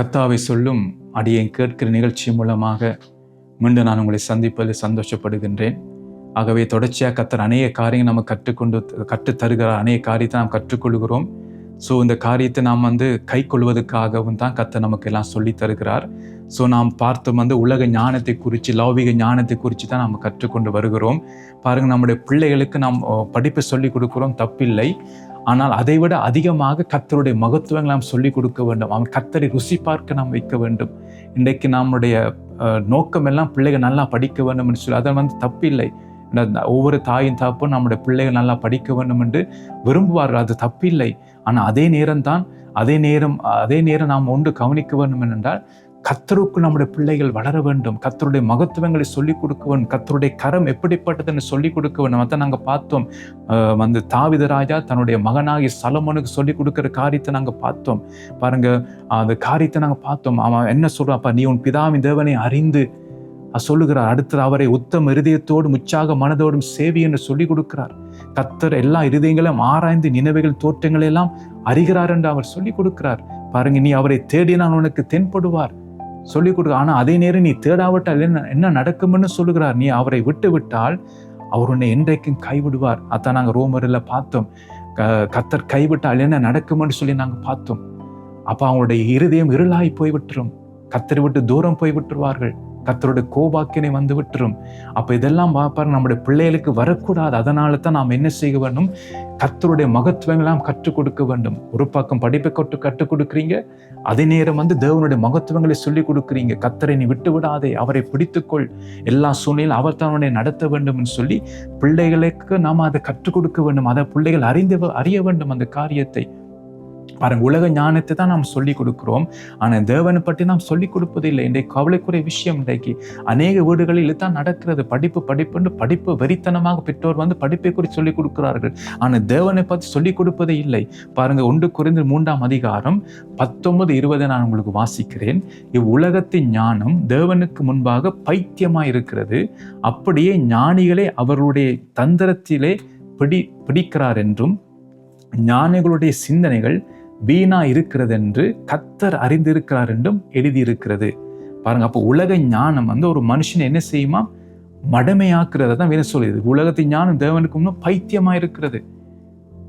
கர்த்தாவை சொல்லும் அடியை கேட்கிற நிகழ்ச்சி மூலமாக மீண்டும் நான் உங்களை சந்திப்பதில் சந்தோஷப்படுகின்றேன். ஆகவே தொடர்ச்சியாக கத்தர் அநேக காரியங்கள் நம்ம கற்றுக்கொண்டு கற்றுத் தருகிறார். அநேக காரியத்தை நாம் கற்றுக்கொள்கிறோம். ஸோ இந்த காரியத்தை நாம் வந்து கை கொள்வதற்காகவும் தான் கத்தர் நமக்கு எல்லாம் சொல்லி தருகிறார். ஸோ நாம் பார்த்து வந்து உலக ஞானத்தை குறித்து லௌகிக ஞானத்தை குறித்து தான் நாம் கற்றுக்கொண்டு வருகிறோம். பாருங்கள் நம்முடைய பிள்ளைகளுக்கு நாம் படிப்பு சொல்லி கொடுக்குறோம். தப்பில்லை. ஆனால் அதை விட அதிகமாக கத்தருடைய மகத்துவங்களை நாம் சொல்லிக் கொடுக்க வேண்டும். அவன் கத்தரை ருசி பார்க்க நாம் வைக்க வேண்டும். இன்றைக்கு நம்முடைய நோக்கம் எல்லாம் பிள்ளைகள் நல்லா படிக்க வேண்டும் என்று சொல்லி அதை வந்து தப்பில்லை. ஒவ்வொரு தாயின் தப்பும் நம்முடைய பிள்ளைகள் நல்லா படிக்க வேண்டும் என்று விரும்புவார்கள். அது தப்பில்லை. ஆனால் அதே நேரம்தான் அதே நேரம் அதே நேரம் நாம் ஒன்று கவனிக்க வேண்டும் என்றால் கத்தருக்குள் நம்முடைய பிள்ளைகள் வளர வேண்டும். கத்தருடைய மகத்துவங்களை சொல்லிக் கொடுக்கவன் கத்தருடைய கரம் எப்படிப்பட்டதுன்னு சொல்லிக் கொடுக்கவன். வேண்டும் நாங்கள் பார்த்தோம். வந்து தாவித ராஜா தன்னுடைய மகனாகி சலமனுக்கு சொல்லிக் கொடுக்குற காரியத்தை நாங்கள் பார்த்தோம். பாருங்க அந்த காரியத்தை நாங்கள் பார்த்தோம். அவன் என்ன சொல்கிறான் அப்பா நீ உன் பிதாவின் தேவனை அறிந்து சொல்லுகிறார். அடுத்தது அவரை உத்தம இருதயத்தோடும் உற்சாக மனதோடும் சேவி என்று சொல்லிக் கொடுக்கிறார். கத்தர் எல்லா இருதயங்களையும் ஆராய்ந்து நினைவுகள் தோற்றங்களை எல்லாம் அறிகிறார் என்று அவர் சொல்லிக் கொடுக்கிறார். பாருங்க நீ அவரை தேடினால் உனக்கு தென்படுவார். சொல்லிக் கொடுக்க ஆனால் அதே நேரம் நீ தேடாவிட்டால் என்ன என்ன நடக்கும்னு சொல்லுகிறார். நீ அவரை விட்டு விட்டால் அவர் உன்னை என்றைக்கும் கைவிடுவார். அதான் நாங்கள் ரோமரில் பார்த்தோம். க- கத்தர் கைவிட்டால் என்ன நடக்கும்னு சொல்லி நாங்கள் பார்த்தோம். அப்போ அவங்களுடைய இருதயம் இருளாய் போய் விட்டுரும் கத்தரை விட்டு தூரம் போய் விட்டுருவார்கள் கத்தருடைய கோபாக்கினை வந்து விட்டுரும். அப்போ இதெல்லாம் பார்ப்பார் நம்முடைய பிள்ளைகளுக்கு வரக்கூடாது. அதனால தான் நாம் என்ன செய்ய வேண்டும்? கத்தருடைய மகத்துவங்களாம் கற்றுக் கொடுக்க வேண்டும். ஒரு பக்கம் படிப்பை கற்று கற்றுக் கொடுக்குறீங்க. அதே நேரம் வந்து தேவனுடைய மகத்துவங்களை சொல்லிக் கொடுக்குறீங்க. கத்தரை நீ விட்டு விடாதே. அவரை பிடித்துக்கொள். எல்லா சூழ்நிலையும் அவர் தான் நடத்த வேண்டும் சொல்லி பிள்ளைகளுக்கு நாம் அதை கற்றுக் கொடுக்க வேண்டும். அதை பிள்ளைகள் அறிந்து அறிய வேண்டும் அந்த காரியத்தை. பாருங்க உலக ஞானத்தை தான் நாம் சொல்லிக் கொடுக்கிறோம். ஆனால் தேவனை பற்றி நாம் சொல்லிக் கொடுப்பதில்லை இன்றைக்கு கவலைக்குரிய விஷயம் இன்றைக்கு அநேக வீடுகளில் தான் நடக்கிறது. படிப்பு படிப்புன்னு படிப்பு வெறித்தனமாக பெற்றோர் வந்து படிப்பை குறித்து சொல்லிக் கொடுக்கிறார்கள். ஆனால் தேவனை பற்றி சொல்லிக் கொடுப்பதே இல்லை. பாருங்க ஒன்று குறைந்த மூன்றாம் அதிகாரம் பத்தொன்பது இருபதை நான் உங்களுக்கு வாசிக்கிறேன். இவ்வுலகத்தின் ஞானம் தேவனுக்கு முன்பாக பைத்தியமாக இருக்கிறது. அப்படியே ஞானிகளை அவர்களுடைய தந்திரத்திலே பிடி பிடிக்கிறார் என்றும் ஞானிகளுடைய சிந்தனைகள் வீணா இருக்கிறது என்று கத்தர் அறிந்திருக்கிறார் என்றும் எழுதியிருக்கிறது. பாருங்க அப்போ உலக ஞானம் வந்து ஒரு மனுஷன் என்ன செய்யுமா? மடமையாக்குறத தான் வேணும் சொல்லுது. உலகத்தின் ஞானம் தேவனுக்கும்னு பைத்தியமா இருக்கிறது.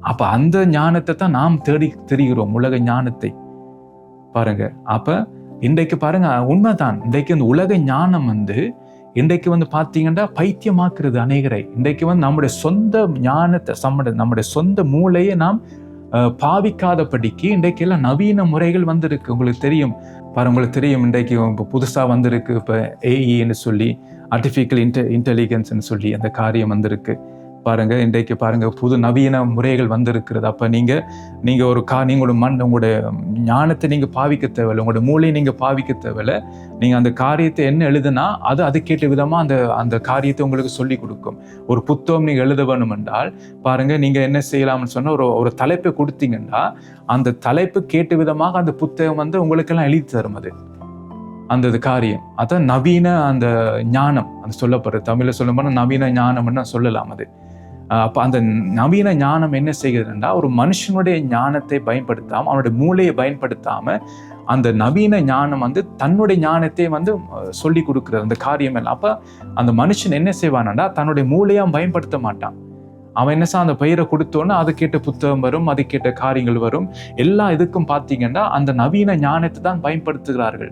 அப்ப அந்த ஞானத்தை தான் நாம் தேடி தெரிகிறோம் உலக ஞானத்தை. பாருங்க அப்ப இன்றைக்கு பாருங்க உண்மைதான். இன்றைக்கு அந்த உலக ஞானம் வந்து இன்றைக்கு வந்து பார்த்தீங்கன்னா பைத்தியமாக்குறது அநேகரை. இன்றைக்கு வந்து நம்முடைய சொந்த ஞானத்தை நம்முடைய நம்முடைய சொந்த மூளையை நாம் பாவிக்காதபடிக்கு இன்றைக்கு எல்லாம் நவீன முறைகள் வந்திருக்கு. உங்களுக்கு தெரியும். பாரு உங்களுக்கு தெரியும் இன்றைக்கு இப்போ புதுசாக வந்திருக்கு. இப்போ ஏஇன்னு சொல்லி ஆர்டிஃபிஷியல் இன்டெ இன்டெலிஜென்ஸ்ன்னு சொல்லி அந்த காரியம் வந்திருக்கு. பாருங்க இன்றைக்கு பாருங்க புது நவீன முறைகள் வந்திருக்கிறது. அப்போ நீங்க நீங்க ஒரு கா நீங்களோட மண் உங்களுடைய ஞானத்தை நீங்க பாவிக்க தேவையில்லை. உங்களோட மூளையை நீங்க பாவிக்க தேவையில்லை. நீங்க அந்த காரியத்தை என்ன எழுதுனா அது அதுக்கேற்ற விதமா அந்த அந்த காரியத்தை உங்களுக்கு சொல்லி கொடுக்கும். ஒரு புத்தகம் நீங்க எழுத வேணும் என்றால் பாருங்க நீங்க என்ன செய்யலாம்னு சொன்னா ஒரு ஒரு தலைப்பை கொடுத்தீங்கன்னா அந்த தலைப்பு கேட்ட விதமாக அந்த புத்தகம் வந்து உங்களுக்கெல்லாம் எழுதி தரும் அது. அந்த இது காரியம். அதான் நவீன அந்த ஞானம். அது சொல்லப்படுறது. தமிழில் சொல்ல போனால் நவீன ஞானம்னு சொல்லலாம் அது. அப்போ அந்த நவீன ஞானம் என்ன செய்கிறதுனா ஒரு மனுஷனுடைய ஞானத்தை பயன்படுத்தாமல் அவனுடைய மூளையை பயன்படுத்தாமல் அந்த நவீன ஞானம் வந்து தன்னுடைய ஞானத்தை வந்து சொல்லி கொடுக்குறது அந்த காரியம் எல்லாம். அப்போ அந்த மனுஷன் என்ன செய்வானா தன்னுடைய மூளையாக பயன்படுத்த மாட்டான். அவன் என்ன சார் அந்த பெயரை கொடுத்தோன்னா அதுக்கேட்ட புத்தகம் வரும் அதுக்கேட்ட காரியங்கள் வரும். எல்லா இதுக்கும் பார்த்தீங்கன்னா அந்த நவீன ஞானத்தை தான் பயன்படுத்துகிறார்கள்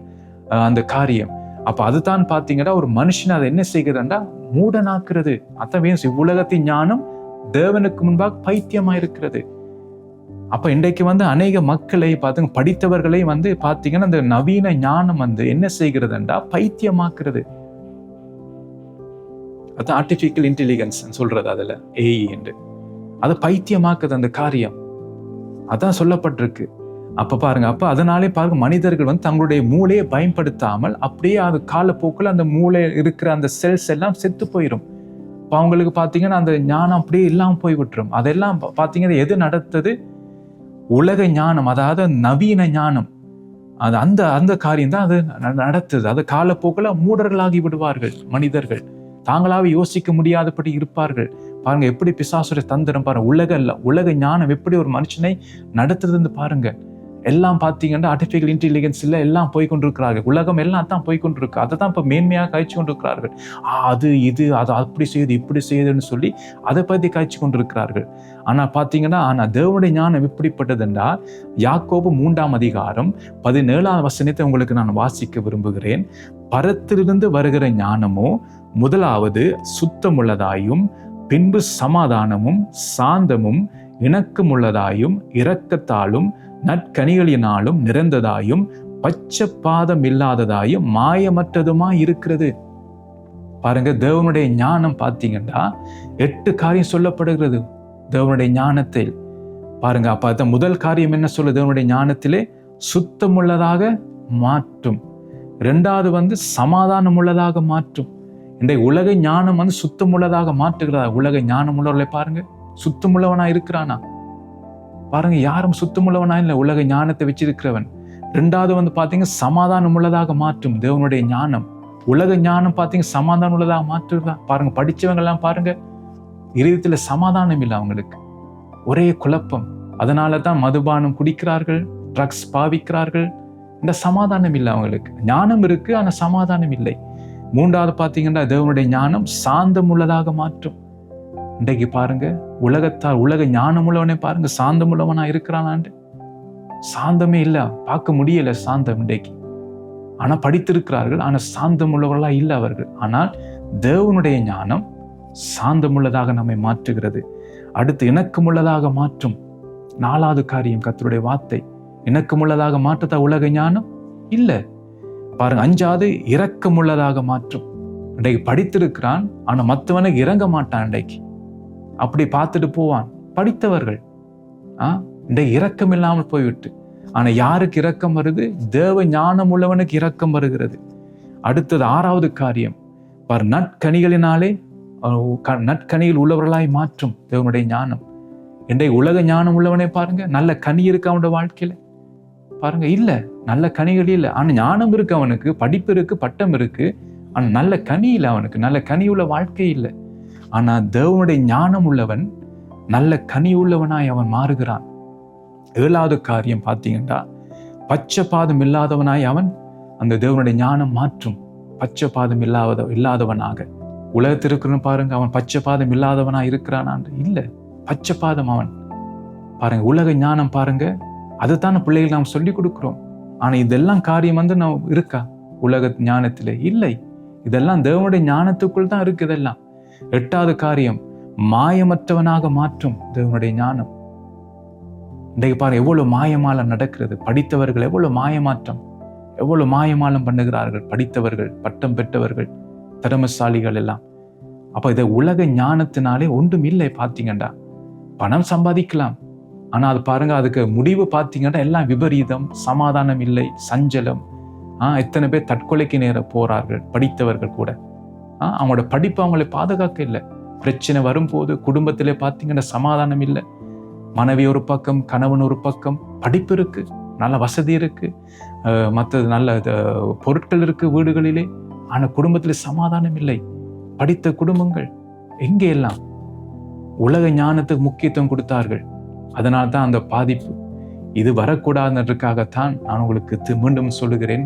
அந்த காரியம். அப்போ அதுதான் பார்த்தீங்கன்னா ஒரு மனுஷன் அதை என்ன செய்கிறதுன்னா மூடனாக்குறது. அத்தவே வேணும் இவ்வுலகத்தின் ஞானம் தேவனுக்கு முன்பாக பைத்தியமாயிருக்கிறது. அப்ப இன்றைக்கு வந்து அநேக மக்களை பார்த்துங்க படித்தவர்களை வந்து பார்த்தீங்கன்னா அந்த நவீன ஞானம் வந்து என்ன செய்கிறதுண்டா? பைத்தியமாக்குறது. அது ஆர்டிஃபிஷியல் இன்டெலிஜென்ஸ் சொல்றது அதில் ஏஇ என்று. அது பைத்தியமாக்குது அந்த காரியம். அதான் சொல்லப்பட்டிருக்கு. அப்போ பாருங்க அப்போ அதனாலே பாருங்க மனிதர்கள் வந்து தங்களுடைய மூளையை பயன்படுத்தாமல் அப்படியே அது காலப்போக்கில் அந்த மூளை இருக்கிற அந்த செல்ஸ் எல்லாம் செத்து போயிடும் இப்போ அவங்களுக்கு பார்த்தீங்கன்னா அந்த ஞானம் அப்படியே இல்லாமல் போய் விட்டுரும். அதெல்லாம் பா- பார்த்தீங்கன்னா எது நடத்தது? உலக ஞானம் அதாவது நவீன ஞானம். அது அந்த அந்த காரியம் தான் அது நடத்துது. அது காலப்போக்கில் மூடர்களாகி விடுவார்கள் மனிதர்கள். தாங்களாவே யோசிக்க முடியாதபடி இருப்பார்கள். பாருங்க எப்படி பிசாசுரை தந்திரம் பாருங்க. உலக இல்லை உலக ஞானம் எப்படி ஒரு மனுஷனை நடத்துதுன்னு பாருங்கள் எல்லாம் பார்த்தீங்கன்னா ஆர்டிஃபிஷியல் இன்டெலிஜென்ஸில் எல்லாம் போய் கொண்டிருக்கிறார்கள் உலகம் எல்லாம் தான் போய் கொண்டிருக்கு அதை தான் இப்போ மேன்மையாக காய்ச்சி கொண்டிருக்கிறார்கள். அது இது அது அப்படி செய்யுது இப்படி செய்யுதுன்னு சொல்லி அதை பற்றி காய்ச்சி கொண்டிருக்கிறார்கள். ஆனால் பார்த்தீங்கன்னா ஆனால் தேவனுடைய ஞானம் எப்படிப்பட்டதுண்டா யாக்கோபு மூன்றாம் அதிகாரம் பதினேழாம் வசனத்தை உங்களுக்கு நான் வாசிக்க விரும்புகிறேன். பரத்திலிருந்து வருகிற ஞானமோ முதலாவது சுத்தமுள்ளதாயும் பின்பு சமாதானமும் சாந்தமும் இணக்கமுள்ளதாயும் இரக்கத்தாலும் நற்கனிகளினாலும் நிறைந்ததாயும் பச்சைப்பாதம் இல்லாததாயும் மாயமற்றதுமாய் இருக்கிறது. பாருங்க தேவனுடைய ஞானம் பார்த்தீங்கன்னா எட்டு காரியம் சொல்லப்படுகிறது. தேவனுடைய ஞானத்தில். பாருங்க அப்ப அந்த முதல் காரியம் என்ன சொல்லுது? தேவனுடைய ஞானத்திலே சுத்தமுள்ளதாக மாற்றும். ரெண்டாவது வந்து சமாதானம் உள்ளதாக மாற்றும். இன்றைய உலக ஞானம் வந்து சுத்தமுள்ளதாக மாற்றுகிறதா? உலக ஞானம் உள்ளவர்களை பாருங்க சுத்தமுள்ளவனா இருக்கிறானா? பாருங்க யாரும் சுத்தமுள்ளவனா இல்லை. உலக ஞானத்தை வச்சிருக்கிறவன். ரெண்டாவது வந்து பார்த்தீங்க சமாதானம் உள்ளதாக மாற்றும் தேவனுடைய ஞானம். உலக ஞானம் பார்த்தீங்க சமாதானம் உள்ளதாக மாற்றுதா? பாருங்க படிச்சவங்க எல்லாம் பாருங்க இருதயத்துல சமாதானம் இல்லை அவங்களுக்கு. ஒரே குழப்பம். அதனால தான் மதுபானம் குடிக்கிறார்கள் ட்ரக்ஸ் பாவிக்கிறார்கள். இந்த சமாதானம் இல்லை அவங்களுக்கு. ஞானம் இருக்குது ஆனால் சமாதானம் இல்லை. மூன்றாவது பார்த்தீங்கன்னா தேவனுடைய ஞானம் சாந்தம் உள்ளதாக மாற்றும். இன்றைக்கு பாருங்க உலகத்தார் உலக ஞானமுள்ளவனே பாருங்க சாந்தமுள்ளவனா இருக்கிறானாண்டு சாந்தமே இல்லை பார்க்க முடியல சாந்தம் இன்றைக்கு. ஆனால் படித்திருக்கிறார்கள் ஆனால் சாந்தம் உள்ளவர்களா இல்லை அவர்கள். ஆனால் தேவனுடைய ஞானம் சாந்தமுள்ளதாக நம்மை மாற்றுகிறது. அடுத்து இணக்கமுள்ளதாக மாற்றும். நாலாவது காரியம் கத்தருடைய வார்த்தை. இணக்கமுள்ளதாக மாற்றதா உலக ஞானம்? இல்லை. பாருங்க அஞ்சாவது இரக்கமுள்ளதாக மாற்றும். இன்றைக்கு படித்திருக்கிறான் ஆனால் மற்றவனுக்கு இறங்க மாட்டான் இன்றைக்கு. அப்படி பார்த்துட்டு போவான். படித்தவர்கள். ஆ? இந்த இரக்கம் இல்லாமல் போய்விட்டு. ஆனால் யாருக்கு இரக்கம் வருது? தேவ ஞானம் உள்ளவனுக்கு இரக்கம் வருகிறது. அடுத்தது ஆறாவது காரியம். பர் நற்கனிகளினாலே அஹ், உள்ளவர்களாய் மாற்றும் தேவனுடைய ஞானம். இன்றைக்கு உலக ஞானம் உள்ளவனே பாருங்க நல்ல கனி இருக்கு அவனோட வாழ்க்கையில. பாருங்க இல்லை நல்ல கனிகள் இல்லை. ஆனால் ஞானம் இருக்கு அவனுக்கு படிப்பு இருக்கு பட்டம் இருக்கு. ஆனால் நல்ல கனி இல்லை அவனுக்கு நல்ல கனி உள்ள வாழ்க்கை இல்லை. ஆனால் தேவனுடைய ஞானம் உள்ளவன் நல்ல கனி உள்ளவனாய் அவன் மாறுகிறான். ஏழாவது காரியம் பார்த்தீங்கன்னா பச்சைப்பாதம் இல்லாதவனாய் அவன் அந்த தேவனுடைய ஞானம் மாற்றும். பச்சைப்பாதம் இல்லாத இல்லாதவனாக. உலகத்திற்குன்னு பாருங்க அவன் பச்சைப்பாதம் இல்லாதவனா இருக்கிறானான் இல்லை. பச்சைப்பாதம் அவன். பாருங்க உலக ஞானம் பாருங்க அதைத்தான பிள்ளைகள் நாம் சொல்லி கொடுக்குறோம். ஆனால் இதெல்லாம் காரியம் வந்து நான் இருக்கா? உலக ஞானத்தில் இல்லை. இதெல்லாம் தேவனுடைய ஞானத்துக்குள் தான் இருக்கு இதெல்லாம். எட்டாவது காரியம் மாயமற்றவனாக மாற்றும் தேவனுடைய ஞானம். இன்றைக்கு பாரு எவ்வளவு மாயமாலம் நடக்கிறது. படித்தவர்கள் எவ்வளவு மாயமாற்றம். எவ்வளவு மாயமாலம் பண்ணுகிறார்கள். படித்தவர்கள் பட்டம் பெற்றவர்கள் திறமசாலிகள் எல்லாம். அப்போ இதை உலக ஞானத்தினாலே ஒன்றும் இல்லை பார்த்தீங்கண்டா. பணம் சம்பாதிக்கலாம். ஆனா அது பாருங்க அதுக்கு முடிவு பார்த்தீங்கன்னா எல்லாம் விபரீதம் சமாதானம் இல்லை சஞ்சலம். ஆஹ் எத்தனை பேர் தற்கொலைக்கு நேர போறார்கள் படித்தவர்கள் கூட. அவங்களோட படிப்பு அவங்களை பாதுகாக்க இல்லை. பிரச்சனை வரும்போது குடும்பத்திலே பார்த்தீங்கன்னா சமாதானம் இல்லை. மனைவி ஒரு பக்கம் கணவன் ஒரு பக்கம் படிப்பு இருக்குது நல்ல வசதி இருக்குது மற்றது நல்ல பொருட்கள் இருக்குது வீடுகளிலே. ஆனால் குடும்பத்தில் சமாதானம் இல்லை. படித்த குடும்பங்கள் எங்கே எல்லாம்? உலக ஞானத்துக்கு முக்கியத்துவம் கொடுத்தார்கள். அதனால் தான் அந்த பாதிப்பு. இது வரக்கூடாதுன்றதுக்காகத்தான் நான் உங்களுக்கு மீண்டும் சொல்லுகிறேன்.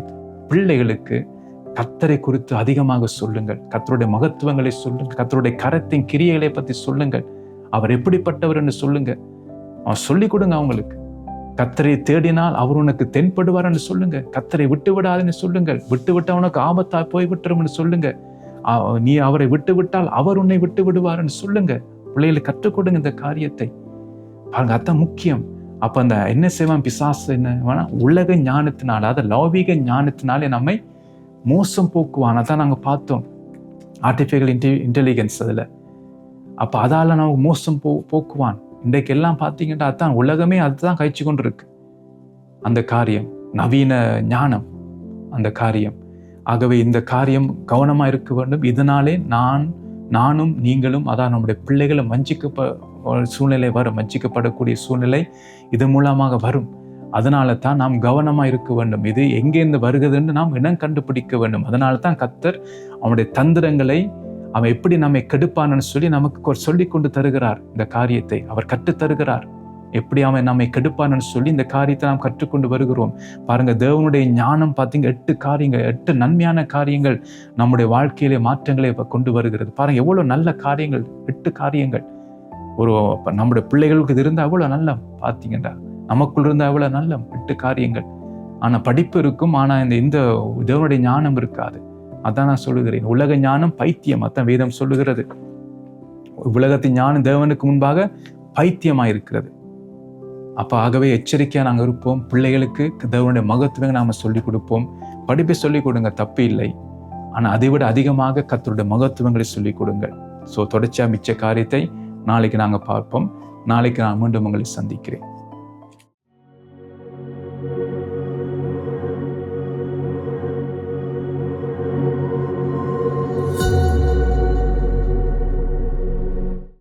பிள்ளைகளுக்கு கத்தரை குறித்து அதிகமாக சொல்லுங்கள். கத்தருடைய மகத்துவங்களை சொல்லுங்கள். கத்தருடைய கரத்தின் கிரியைகளை பற்றி சொல்லுங்கள். அவர் எப்படிப்பட்டவர் என்று சொல்லுங்க அவன் சொல்லிக் கொடுங்க அவங்களுக்கு. கத்தரை தேடினால் அவர் உனக்கு தென்படுவார்னு சொல்லுங்க கத்தரை விட்டு விடாதுன்னு சொல்லுங்கள். விட்டு விட்டு அவனுக்கு ஆபத்தா போய் விட்டுரும்னு சொல்லுங்க நீ அவரை விட்டு விட்டால் அவர் உன்னை விட்டு விடுவார்னு சொல்லுங்க பிள்ளைகளை கற்றுக் கொடுங்க இந்த காரியத்தை. பாருங்க அதான் முக்கியம். அப்ப அந்த என்ன செய்வான்? பிசாசு என்ன? வேணா உலக ஞானத்தினால அதாவது லௌகிக ஞானத்தினாலே நம்மை மோசம் போக்குவான் அதான் நாங்கள் பார்த்தோம். ஆர்டிஃபிஷியல் இன்டெ இன்டெலிஜென்ஸ் அதில். அப்போ அதால் நமக்கு மோசம் போ போக்குவான். இன்றைக்கு எல்லாம் பார்த்தீங்கன்னா அதான் உலகமே அதுதான் கழிச்சு கொண்டு இருக்கு அந்த காரியம் நவீன ஞானம் அந்த காரியம். ஆகவே இந்த காரியம் கவனமாக இருக்க வேண்டும். இதனாலே நான் நானும் நீங்களும் அதான் நம்முடைய பிள்ளைகளும் வஞ்சிக்கப்ப சூழ்நிலை வரும். வஞ்சிக்கப்படக்கூடிய சூழ்நிலை இது மூலமாக வரும். அதனால தான் நாம் கவனமாக இருக்க வேண்டும். இது எங்கேருந்து வருகிறதுன்னு நாம் இனம் கண்டுபிடிக்க வேண்டும். அதனால தான் கத்தர் அவனுடைய தந்திரங்களை அவன் எப்படி நம்மை கெடுப்பானன்னு சொல்லி நமக்கு சொல்லி கொண்டு தருகிறார். இந்த காரியத்தை அவர் கற்றுத் தருகிறார். எப்படி அவன் நம்மை கெடுப்பானன்னு சொல்லி இந்த காரியத்தை நாம் கற்றுக்கொண்டு வருகிறோம். பாருங்க தேவனுடைய ஞானம் பார்த்தீங்க எட்டு காரியங்கள் எட்டு நன்மையான காரியங்கள் நம்முடைய வாழ்க்கையிலே மாற்றங்களை இப்போ கொண்டு வருகிறது. பாருங்க எவ்வளோ நல்ல காரியங்கள் எட்டு காரியங்கள். ஒரு நம்முடைய பிள்ளைகளுக்கு இது இருந்தால் அவ்வளோ நல்ல பார்த்தீங்கன்னா நமக்குள் இருந்தால் அவ்வளோ நல்ல எட்டு காரியங்கள். ஆனால் படிப்பு இருக்கும் ஆனால் இந்த இந்த தேவனுடைய ஞானம் இருக்காது. அதான் நான் சொல்லுகிறேன். உலக ஞானம் பைத்தியம் அதான் வேதம் சொல்லுகிறது. உலகத்தின் ஞானம் தேவனுக்கு முன்பாக பைத்தியமாக இருக்கிறது. அப்போ ஆகவே எச்சரிக்கையாக நாங்கள் இருப்போம். பிள்ளைகளுக்கு தேவனுடைய மகத்துவம் நாம் சொல்லிக் கொடுப்போம். படிப்பை சொல்லிக் கொடுங்க தப்பு இல்லை. ஆனால் அதை விட அதிகமாக கத்தருடைய மகத்துவங்களை சொல்லிக் கொடுங்கள். ஸோ தொடர்ச்சியாக மிச்ச காரியத்தை நாளைக்கு நாங்கள் பார்ப்போம். நாளைக்கு நான் மீண்டும் உங்களை சந்திக்கிறேன்.